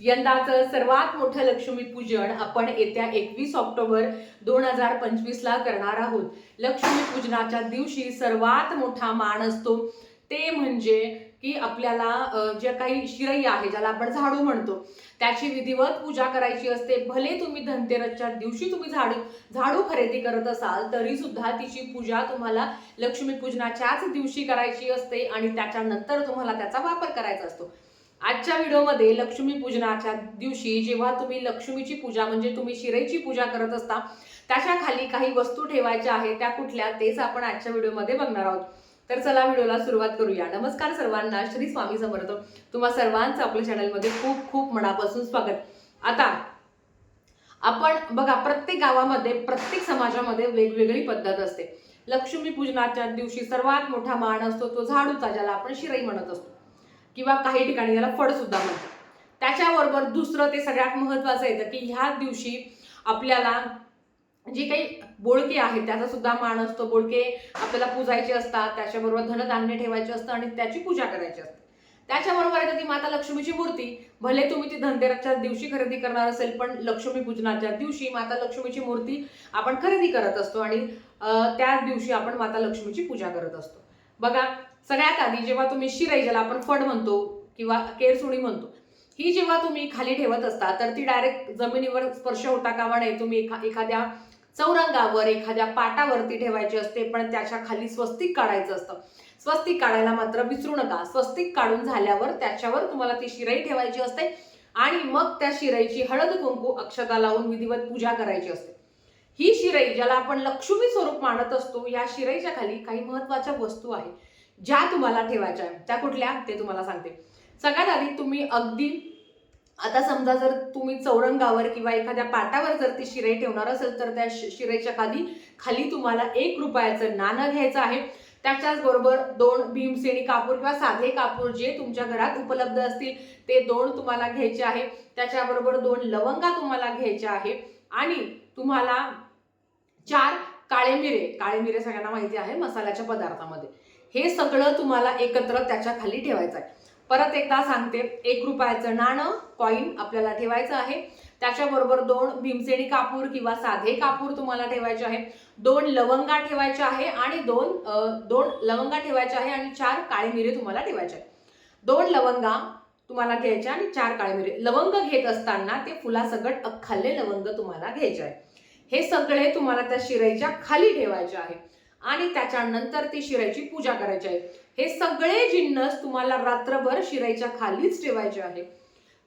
यंदाचं सर्वात मोठं लक्ष्मी पूजन आपण येत्या एकवीस ऑक्टोबर दोन हजार पंचवीस ला करणार आहोत. लक्ष्मी पूजनाच्या दिवशी सर्वात मोठा मान असतो. ते म्हणजे की आपल्याला जे काही शिरई आहे ज्याला आपण झाडू म्हणतो त्याची विधिवत पूजा करायची असते. भले तुम्ही धनतेरसच्या दिवशी तुम्ही झाडू झाडू खरेदी करत असाल तरी सुद्धा तिची पूजा तुम्हाला लक्ष्मी पूजनाच्याच दिवशी करायची असते आणि त्याच्यानंतर तुम्हाला त्याचा वापर करायचा असतो. आजच्या व्हिडिओमध्ये लक्ष्मी पूजनाच्या दिवशी जेव्हा तुम्ही लक्ष्मीची पूजा म्हणजे तुम्ही शिरेची पूजा करत असता त्याच्याखाली काही वस्तू ठेवायच्या आहेत त्या कुठल्या तेच आपण आजच्या व्हिडिओमध्ये बघणार आहोत. तर चला व्हिडिओला सुरुवात करूया. नमस्कार सर्वांना श्री स्वामी समर्थ. तुम्हा सर्वांचं आपल्या चॅनलमध्ये खूप खूप मनापासून स्वागत. आता आपण बघा प्रत्येक गावामध्ये प्रत्येक समाजामध्ये वेगवेगळी पद्धत असते. लक्ष्मी पूजनाच्या दिवशी सर्वात मोठा मान असतो तो झाडूचा ज्याला आपण शिराई म्हणत असतो. किंवा काही ठिकाणी याला फड सुद्धा म्हणतात. त्याच्याबरोबर दुसरं ते सगळ्यात महत्वाचं येतं की ह्या दिवशी आपल्याला जे काही बोळके आहेत त्याचा सुद्धा मान असतो. बोळके आपल्याला पूजायचे असतात त्याच्याबरोबर धनधान्य ठेवायचे असतं आणि त्याची पूजा करायची असते. त्याच्याबरोबर येतं ती माता लक्ष्मीची मूर्ती. भले तुम्ही ती धनतेरसच्या दिवशी खरेदी करणार असेल पण लक्ष्मी पूजनाच्या दिवशी माता लक्ष्मीची मूर्ती आपण खरेदी करत असतो आणि त्या दिवशी आपण माता लक्ष्मीची पूजा करत असतो. बघा सगळ्यात आधी जेव्हा तुम्ही शिराई ज्याला आपण फड म्हणतो किंवा केरसुणी म्हणतो ही जेव्हा तुम्ही खाली ठेवत असता तर ती डायरेक्ट जमिनीवर स्पर्श होता कामा नये. तुम्ही एखा एखाद्या चौरंगावर एखाद्या पाटावरती ठेवायची असते पण त्याच्याखाली स्वस्तिक काढायचं असतं. स्वस्तिक काढायला मात्र विसरू नका. स्वस्तिक काढून झाल्यावर त्याच्यावर तुम्हाला ती शिराई ठेवायची असते आणि मग त्या शिराईची हळद कुंकू अक्षता लावून विधिवत पूजा करायची असते. ही शिराई ज्याला आपण लक्ष्मी स्वरूप मानत असतो या शिराईच्या खाली काही महत्त्वाच्या वस्तू आहेत. ज्या तुम्हाला ठेवायच्या आहेत त्या कुठल्या? ते तुम्हाला सांगते. सगळ्यात आधी तुम्ही अगदी आता समजा जर तुम्ही चौरंगावर किंवा एखाद्या पाटावर जर ती शिराई ठेवणार असेल तर त्या शिरेच्या शिराईच्या खाली खाली तुम्हाला एक रुपयाचं नाणं घ्यायचं आहे. त्याच्याच बरोबर दोन भीमसेनी कापूर किंवा साधे कापूर जे तुमच्या घरात उपलब्ध असतील ते दोन तुम्हाला घ्यायचे आहे. त्याच्याबरोबर दोन लवंगा तुम्हाला घ्यायच्या आहे. आणि तुम्हाला चार काळे मिरे काळे मिरे सगळ्यांना माहिती आहे मसाल्याच्या पदार्थामध्ये. हे सगळं तुम्हाला एकत्र त्याच्याखाली ठेवायचं आहे परत एकदा सांगते एक रुपयाचं नाणं कॉईन आपल्याला ठेवायचं आहे. त्याच्याबरोबर दोन भीमसेनी कापूर किंवा साधे कापूर तुम्हाला ठेवायचे आहे. दोन लवंगा ठेवायचे आहे आणि दोन दोन लवंगा ठेवायचे आहे आणि चार काळे मिरे तुम्हाला ठेवायचे आहे. दोन लवंगा तुम्हाला घ्यायचे आणि चार काळे मिरे. लवंग घेत असताना ते फुलासकट अख्खाले लवंग तुम्हाला घ्यायचे आहे. हे सगळे तुम्हाला त्या शिराईच्या खाली ठेवायचे आहे. आणि त्याच्यानंतर ती शिराईची पूजा करायची आहे. हे सगळे जिन्नस तुम्हाला रात्रभर शिराईच्या खालीच ठेवायचे आहे.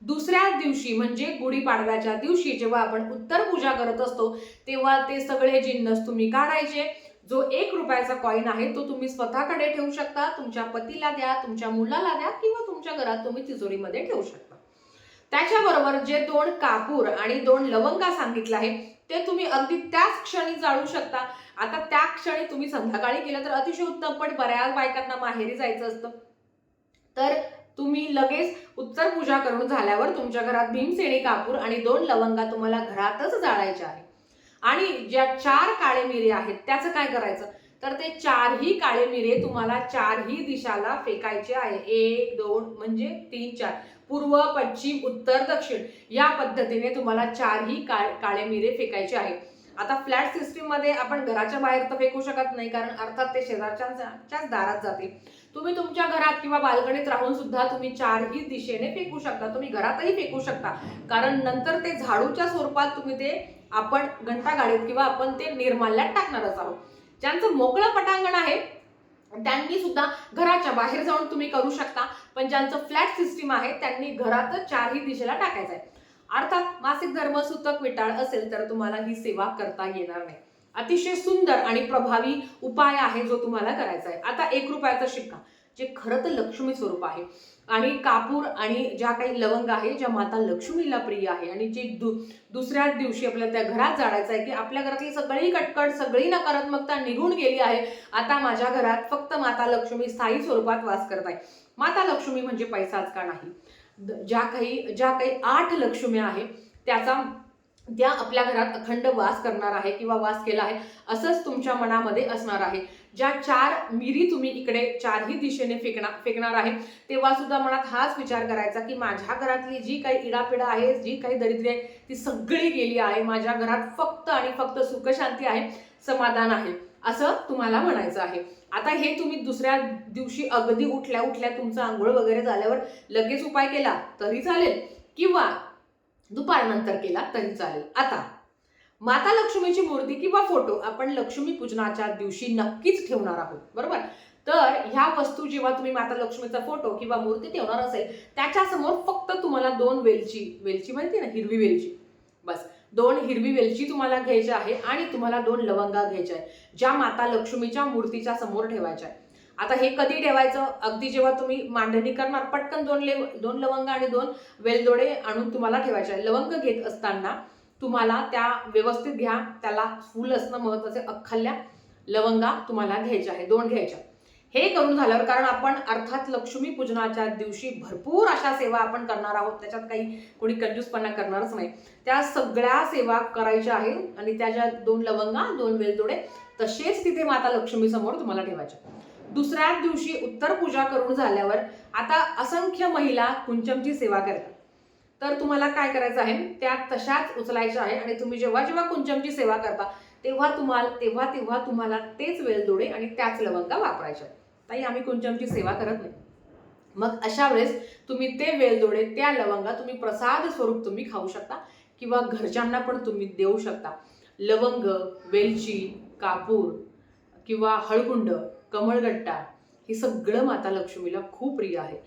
दुसऱ्या दिवशी म्हणजे गुढीपाडव्याच्या दिवशी जेव्हा आपण उत्तर पूजा करत असतो तेव्हा ते सगळे जिन्नस तुम्ही काढायचे. जो एक रुपयाचा कॉईन आहे तो तुम्ही स्वतःकडे ठेवू शकता. तुमच्या पतीला द्या तुमच्या मुलाला द्या किंवा तुमच्या घरात तुम्ही तिजोरीमध्ये ठेवू शकता. त्याच्याबरोबर जे दोन कापूर आणि दोन लवंगा सांगितलं आहे ते तुम्ही अगदी त्याच क्षणी जाळू शकता. आता त्या क्षणी तुम्ही संध्याकाळी केलं तर अतिशय उत्तम पण बऱ्याच बायकांना माहेरी जायचं असतं. तर तुम्ही लगेच उत्तर पूजा करून झाल्यावर तुमच्या घरात भीमसेनी कापूर आणि दोन लवंगा तुम्हाला घरातच जाळायच्या आहे आणि ज्या चार काळे मिरे आहेत त्याचं काय करायचं? तर ते चारही काळे मिरे तुम्हाला चारही दिशाला फेकायचे आहे. एक दोन म्हणजे तीन चार. पूर्व पश्चिम उत्तर दक्षिण या पद्धतीने तुम्हाला चारही का काळे मिरे फेकायचे आहे आता फ्लॅट सिस्टीममध्ये आपण घराच्या बाहेर तर फेकू शकत नाही कारण अर्थात ते शेजारच्याच दारात जाते तुम्ही तुमच्या घरात किंवा बाल्कनीत राहून सुद्धा तुम्ही चारही दिशेने फेकू शकता. तुम्ही घरातही फेकू शकता. कारण नंतर ते झाडूच्या स्वरूपात तुम्ही ते आपण घंटा गाडीत किंवा आपण ते निर्माल्यात टाकणारच आहोत. ज्यांचं मोकळं पटांगण आहे त्यांनी सुद्धा घराच्या बाहेर जाऊन तुम्ही करू शकता. पण ज्यांचं फ्लॅट सिस्टीम आहे त्यांनी घरातच चारही दिशेला टाकायचं आहे अर्थात मासिक धर्म सुतक विटाळ असेल तर तुम्हाला ही सेवा करता येणार नाही. अतिशय सुंदर आणि प्रभावी उपाय आहे जो तुम्हाला करायचा आहे आता एक रुपयाचा शिक्का जे खरं तर लक्ष्मी स्वरूप आहे. आणि कापूर आणि ज्या काही लवंग आहे ज्या माता लक्ष्मीला प्रिय आहे आणि जे दु दुसऱ्या दिवशी आपल्याला त्या घरात जाण्याचं आहे की आपल्या घरातली सगळी कटकट सगळी नकारात्मकता निघून गेली आहे. आता माझ्या घरात फक्त माता लक्ष्मी स्थायी स्वरूपात वास करत आहे. माता लक्ष्मी म्हणजे पैसाच का नाही? द- ज्या काही ज्या काही आठ लक्ष्मी आहे त्याचा त्या आपल्या घरात अखंड वास करणार आहे किंवा वास केला आहे असंच तुमच्या मनामध्ये असणार आहे. ज्या चार मिरी तुम्ही इकडे चारही दिशेने फेकणार फेकणार आहे तेव्हा सुद्धा मनात हाच विचार करायचा की माझ्या घरातली जी काही इडापिडा आहे जी काही दरिद्री आहे ती सगळी गेली आहे. माझ्या घरात फक्त आणि फक्त सुखशांती आहे समाधान आहे असं तुम्हाला म्हणायचं आहे. आता हे तुम्ही दुसऱ्या दिवशी अगदी उठल्या उठल्या तुमचं आंघोळ वगैरे झाल्यावर लगेच उपाय केला तरी चालेल. किंवा दुपारनंतर केला तरी चालेल. आता माता लक्ष्मीची मूर्ती किंवा फोटो आपण लक्ष्मी पूजनाच्या दिवशी नक्कीच ठेवणार आहोत बरोबर? तर ह्या वस्तू जेव्हा तुम्ही माता लक्ष्मीचा फोटो किंवा मूर्ती ठेवणार असेल त्याच्यासमोर फक्त तुम्हाला दोन वेलची वेलची माहिती ना हिरवी वेलची. बस दोन हिरवी वेलची तुम्हाला घ्यायची आहे आणि तुम्हाला दोन लवंगा घ्यायच्या आहे ज्या माता लक्ष्मीच्या मूर्तीच्या समोर ठेवायच्या आहे आता हे कधी ठेवायचं? अगदी जेव्हा तुम्ही मांडणी करणार पटकन दोन ले दोन लवंग आणि दोन वेलदोडे आणून तुम्हाला ठेवायचे आहे लवंग घेत असताना तुम्हाला त्या व्यवस्थित घ्या. त्याला फुल असणं महत्त्वाचे अख्खल्या लवंगा तुम्हाला घ्यायच्या आहे दोन घ्यायच्या हे करून झाल्यावर कारण आपण अर्थात लक्ष्मी पूजनाच्या दिवशी भरपूर अशा सेवा आपण करणार आहोत. त्याच्यात काही कोणी कंजूसपणा करणारच नाही. त्या सगळ्या सेवा करायच्या आहे आणि त्या ज्या दोन लवंगा दोन वेलदोडे तसेच तिथे माता लक्ष्मी समोर तुम्हाला ठेवायच्या दुसऱ्या दिवशी उत्तर पूजा करून झाल्यावर आता असंख्य महिला कुंचमची सेवा करतात. तर तुम्हाला काय करायचं आहे? त्या तशाच उचलायच्या आहे आणि तुम्ही जेव्हा जेव्हा कुंचमची सेवा करता तेव्हा तुम्हाला तेव्हा तेव्हा तुम्हाला तेच वेलदोडे आणि त्याच लवंगा वापरायच्या ताई आम्ही कुंचमची सेवा करत नाही. मग अशा वेळेस तुम्ही ते वेलदोडे त्या लवंगा तुम्ही प्रसाद स्वरूप तुम्ही खाऊ शकता किंवा घरच्यांना पण तुम्ही देऊ शकता. लवंग वेलची कापूर किंवा हळकुंड कमळगट्टा हे सगळं माता लक्ष्मीला खूप प्रिय आहे.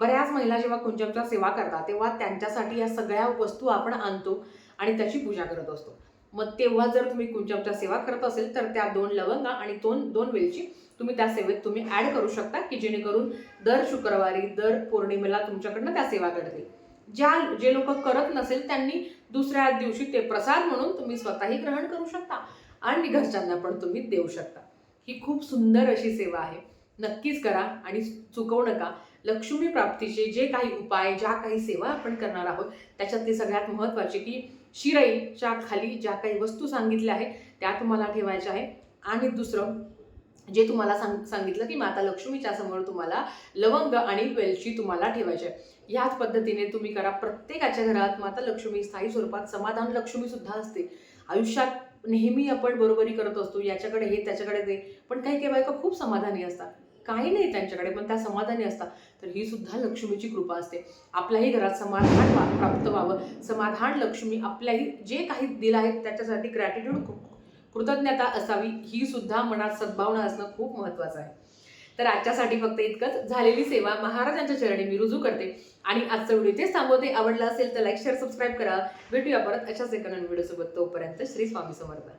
बऱ्याच महिला जेव्हा कुंचमच्या सेवा करतात तेव्हा त्यांच्यासाठी या सगळ्या वस्तू आपण आणतो आणि त्याची पूजा करत असतो. मग तेव्हा जर तुम्ही कुंचमच्या सेवा करत असेल तर त्या दोन लवंगा आणि दोन दोन वेलची तुम्ही त्या सेवेत तुम्ही ऍड करू शकता की जेणेकरून दर शुक्रवारी दर पौर्णिमेला तुमच्याकडनं त्या सेवा घडतील. ज्या जे लोक करत नसेल त्यांनी दुसऱ्या दिवशी ते प्रसाद म्हणून तुम्ही स्वतःही ग्रहण करू शकता आणि घरच्यांना पण तुम्ही देऊ शकता. ही खूप सुंदर अशी सेवा आहे. नक्कीच करा आणि चुकवू नका. लक्ष्मी प्राप्तीचे जे काही उपाय ज्या काही सेवा आपण करणार आहोत त्याच्यातली सगळ्यात महत्त्वाची की शिराईच्या खाली ज्या काही वस्तू सांगितल्या आहेत त्या तुम्हाला ठेवायच्या आहे आणि दुसरं जे तुम्हाला सांग सांगितलं की माता लक्ष्मीच्या समोर तुम्हाला लवंग आणि वेलची तुम्हाला ठेवायचे आहे. ह्याच पद्धतीने तुम्ही करा. प्रत्येकाच्या घरात माता लक्ष्मी स्थायी स्वरूपात समाधान लक्ष्मीसुद्धा असते. आयुष्यात नेहमी आपण बरोबरी करत असतो याच्याकडे हे त्याच्याकडे ते. पण काही काही बायका खूप समाधानी असतात. काही नाही त्यांच्याकडे पण त्या समाधानी असतात. तर ही सुद्धा लक्ष्मीची कृपा असते. आपल्याही घरात समाधान वा- प्राप्त व्हावं. समाधान लक्ष्मी आपल्याही जे काही दिलं आहे त्याच्यासाठी ग्रॅटिट्यूड कृतज्ञता असावी. ही सुद्धा मनात सद्भावना असणं खूप महत्त्वाचं आहे. तर आजच्यासाठी फक्त इतकंच. झालेली सेवा महाराजांच्या चरणी मी रुजू करते. आणि आजचं व्हिडिओ तेच थांबवते. आवडला असेल तर लाईक शेअर सबस्क्राईब करा. भेटूया परत अशाच एका नवीन व्हिडिओसोबत. तोपर्यंत श्री स्वामी समर्थ.